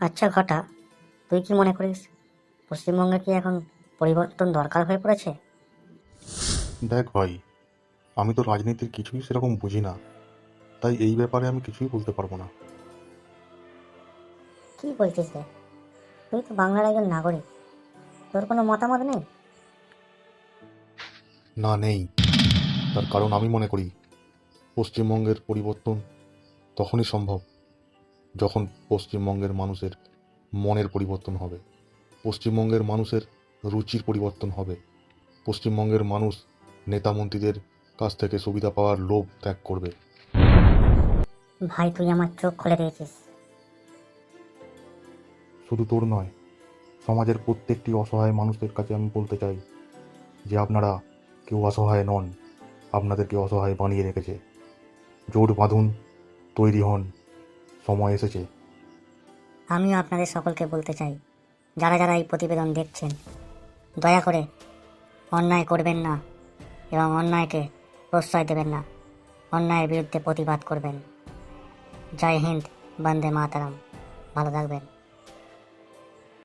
আচ্ছা ঘটা তুই কি মনে করিস পশ্চিমবঙ্গে কি এখন পরিবর্তন দরকার হয়ে পড়েছে? দেখ ভাই আমি তো রাজনীতির কিছুই সেরকম বুঝি না তাই এই ব্যাপারে আমি কিছুই বলতে পারব না। কি বলছিস রে? তুই তো বাংলার একজন নাগরিক তোর কোনো মতামত নেই? না নেই। তার কারণ আমি মনে করি পশ্চিমবঙ্গের পরিবর্তন তখনই সম্ভব যখন পশ্চিমবঙ্গের মানুষের মনের পরিবর্তন হবে পশ্চিমবঙ্গের মানুষের রুচির পরিবর্তন হবে পশ্চিমবঙ্গের মানুষ নেতা মন্ত্রীদের কাছ থেকে সুবিধা পাওয়ার লোভ ত্যাগ করবে। ভাই তুই আমার চোখ খুলে দিয়েছিস শুধু তোর নয় সমাজের প্রত্যেকটি অসহায় মানুষদের কাছে আমি বলতে চাই যে আপনারা কেউ অসহায় নন আপনাদেরকে অসহায় বানিয়ে রেখেছে। জোট বাঁধুন তৈরি হন সময় এসেছে। আমিও আপনাদের সকলকে বলতে চাই, যারা যারা এই প্রতিবেদন দেখছেন, দয়া করে অন্যায় করবেন না এবং অন্যায়কে প্রশ্রয় দেবেন না, অন্যায়ের বিরুদ্ধে প্রতিবাদ করবেন। জয় হিন্দ, বন্দে মাতারাম। ভালো থাকবেন।